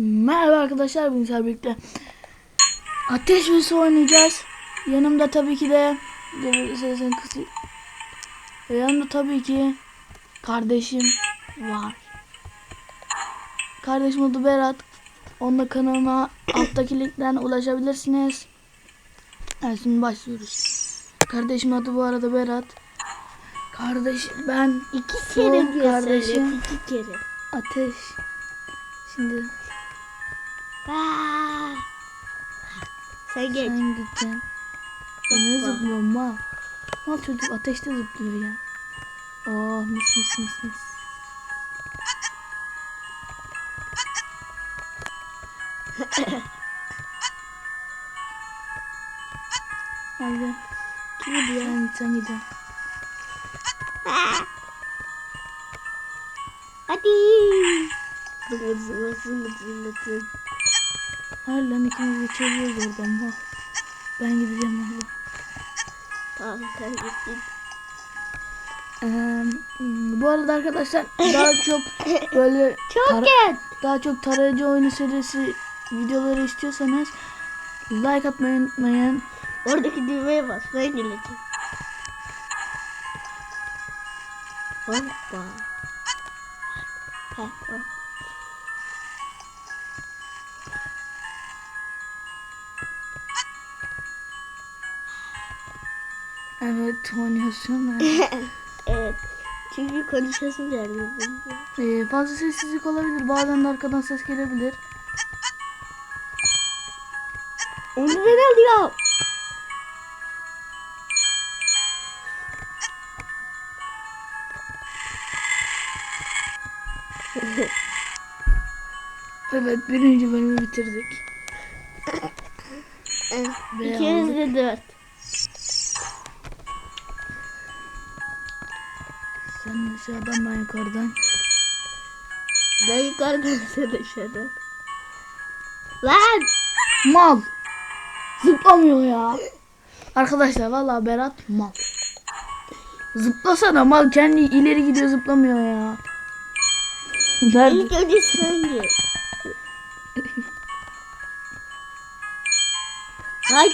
Merhaba arkadaşlar bugün sizlerle birlikte Ateş ve Su oynayacağız. Yanımda tabii ki de Dur, sesini kısayım. Yanımda tabii ki kardeşim var. Kardeşim adı Berat. Onun da kanalına alttaki linkten ulaşabilirsiniz. Evet şimdi başlıyoruz. Kardeşim adı bu arada Berat. Kardeş ben İki kere kardeşim. İki kere. Ateş. Şimdi Aa. Sen geç. Sen gideceksin. Ya ne Hoppa. zıplıyor mal. Mal çocuk ateşte zıplıyor ya. Oh mis mis mis mis. Hadi. Kim gidiyor? Sen, sen gidiyorsun. Hadi. Zıngır zıngır zıngır zıngır. Hayır lan ikimiz geçebiliyoruz oradan mal. Ben gideceğim valla. Tamam sen gittin. Ee, bu arada arkadaşlar daha çok böyle Çok geç. daha çok tarayıcı oyunu serisi videoları istiyorsanız like atmayı unutmayın. Oradaki düğmeye bas. Ben geleceğim. Hoppa. Hoppa. Evet oynuyorsun. evet. Çünkü konuşasım geldi. Ee, fazla sessizlik olabilir. Bazen de arkadan ses gelebilir. Onu ben alıyorum. Evet birinci bölümü bitirdik. Evet. Ve İkimiz de dört. Sen dışarıdan ben yukarıdan. Ben yukarıdan sen aşağıdan. Lan! Mal. Zıplamıyor ya. Arkadaşlar vallahi Berat mal. Zıplasana mal kendi ileri gidiyor zıplamıyor ya. Nerede? İlk önce sen git. Hay!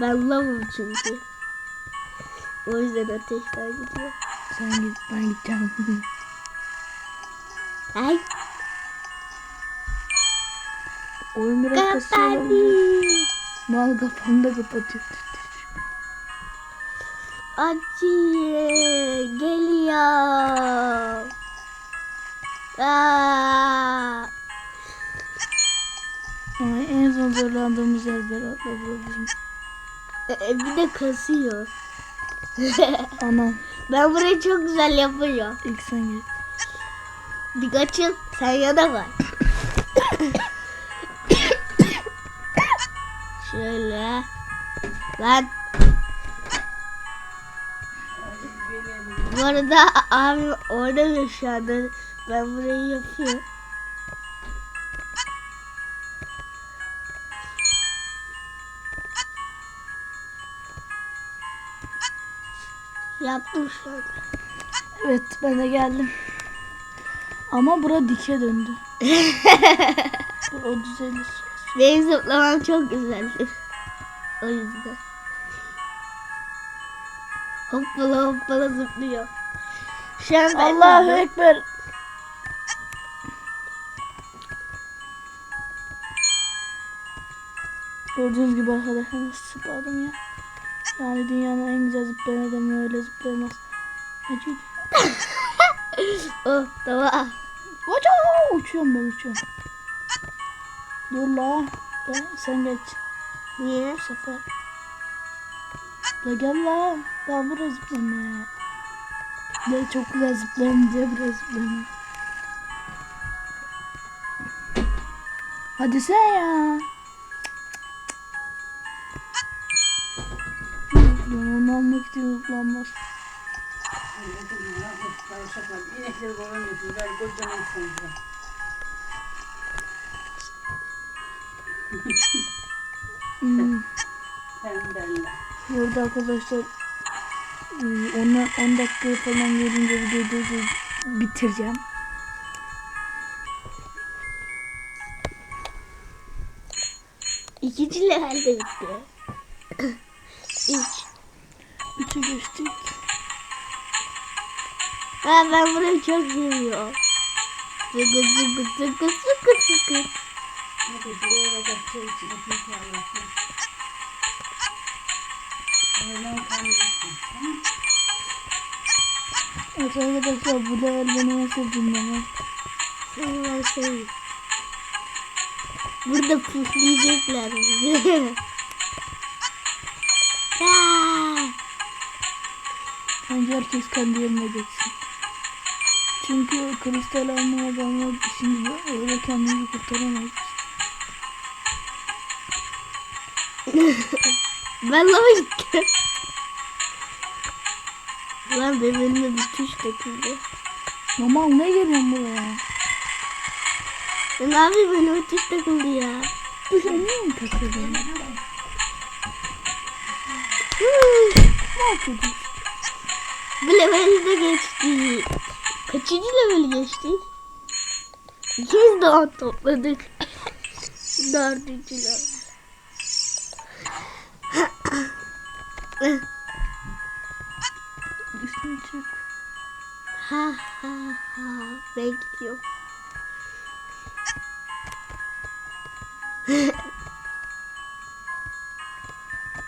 Ben lavım çünkü. O yüzden ateşten gidiyor. Sen git ben gideceğim. Hay! Oyun biraz kasıyor. Mal kafamda kapatıyor. Acı geliyor. Aa! Ay, en son zorlandığımız yer Berat'la bura bizim. E, bir de kasıyor. Anam ben burayı çok güzel yapıyorum. ilk sen git. Birkaç yıl sen yana var. Şöyle. Lan. Bu arada abim orada şu anda. Ben burayı yapıyorum. Yaptım anda. Evet ben de geldim. Ama bura dike döndü. O düzelir. Benim zıplamam çok güzeldi. O yüzden. Hoppala hoppala zıplıyor. Şu an Allahu. Ekber. Gördüğünüz gibi arkadaşlar nasıl zıpladım ya. Yani dünyanın en güzel zıplayan adamı öyle zıplayamaz. Acı. Oh tamam. Hoca uçuyorum ben uçuyorum. Dur la. Ben, sen geç Niye? bu sefer. La gel la. Daha buraya zıplama. Ne çok güzel zıplayayım diye buraya zıplama. Hadi sen ya. almak için hızlanmaz. Anladım ya. Karışaklar. İnekleri kovan yapıyor. Ben kocaman sanırım. hmm. Pembeller. Burada arkadaşlar e, 10 dakika falan gelince videoyu bitireceğim. İkinci levelde bitti. İlk Üçü geçtik. Ha, ben burayı çok seviyorum. Zıgı zıgı zıgı zıgı zıgı. Hadi buraya da kapçı için ekmek yağlasın. Öğlen kalmışsın. Tamam. Evet arkadaşlar bu level beni nasıl dinlemem. Seni ben seviyorum. Burada puflayacaklar bizi. herkes kendi yerine geçsin. Çünkü kristal almaya adamlar şimdi öyle kendimizi kurtaramayız. Ben lava gittim. Lan benim elime bir tuş takıldı. Normal ne geliyorsun buraya? Ya Ne yapayım elime tuş takıldı ya. Bu şey niye mi takıldın? Ne yapıyordun? Bu leveli de geçti. Kaçıncı leveli geçtik? İkimiz de on topladık. Dördüncü level. Çık. Ha ha ha. Ben gidiyorum.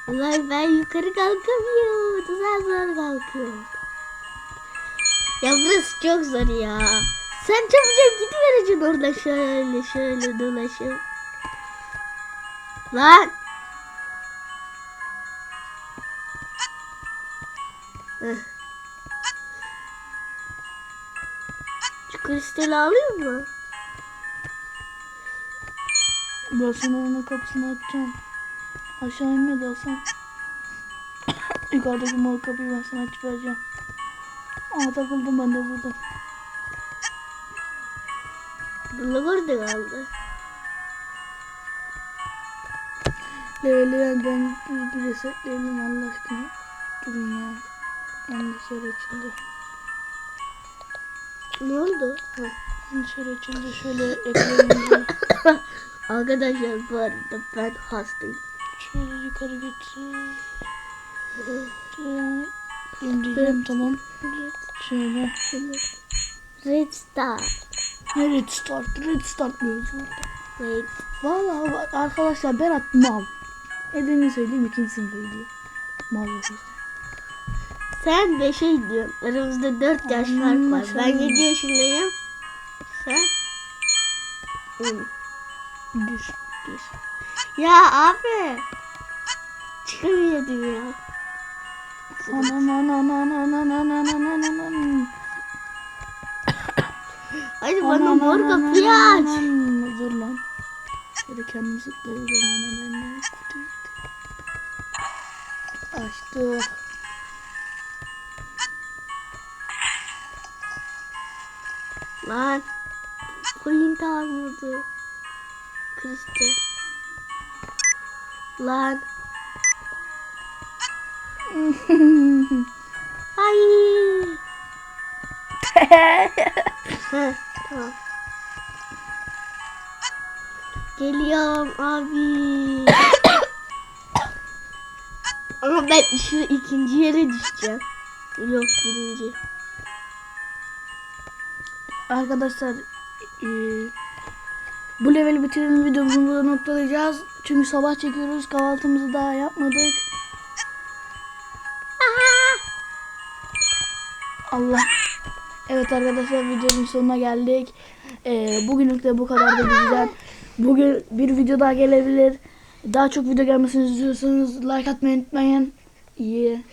Ulan ben yukarı kalkamıyorum. Zar zar kalkıyorum. Ya burası çok zor ya. Sen çabucak gidivereceksin orada şöyle şöyle dolaşıp. Lan. Şu kristali alıyor mu? Ben sana onun kapısını açacağım. Aşağı inme de Hasan. Yukarıdaki mor kapıyı ben sana açıp vereceğim. Ama takıldım ben de. Bunlar orada kaldı. Leveli yani ben bir, bir resetleyelim Allah aşkına. Durun ya. Yanlış yer açıldı. Ne oldu? Ha. Yanlış yer açıldı. Şöyle ekleyelim. Arkadaşlar bu arada ben hastayım. Şöyle yukarı getir. İndireceğim tamam. Şöyle. Red Star. Ne red start? Red start diyoruz burada. Red. Valla bak arkadaşlar Berat mal. Nedenini söyleyeyim ikinci sınıfa gidiyor. Mal yapıyor. Sen 5'e gidiyorsun. Aramızda 4 yaş fark var. Ben 7 yaşındayım. Sen 10. Düş. Bir. Ya abi. Çıkamıyordum ya. Anan anan anan anan anan anan anan. Hadi bana mor kapıyı aç. Dur lan. Şöyle kendimi zıplayabilirim ana benden kutuyu. Açtık. Lan. Point almadı. Kristal. Lan. Ay. Heh, tamam. Geliyorum abi. Ama ben şu ikinci yere düşeceğim. Yok birinci. Arkadaşlar eee, bu leveli bitirelim videomuzu noktalayacağız. Çünkü sabah çekiyoruz kahvaltımızı daha yapmadık. Allah. Evet arkadaşlar videonun sonuna geldik. Eee bugünlük de bu kadar da güzel. Bugün bir video daha gelebilir. Daha çok video gelmesini istiyorsanız like atmayı unutmayın. İyi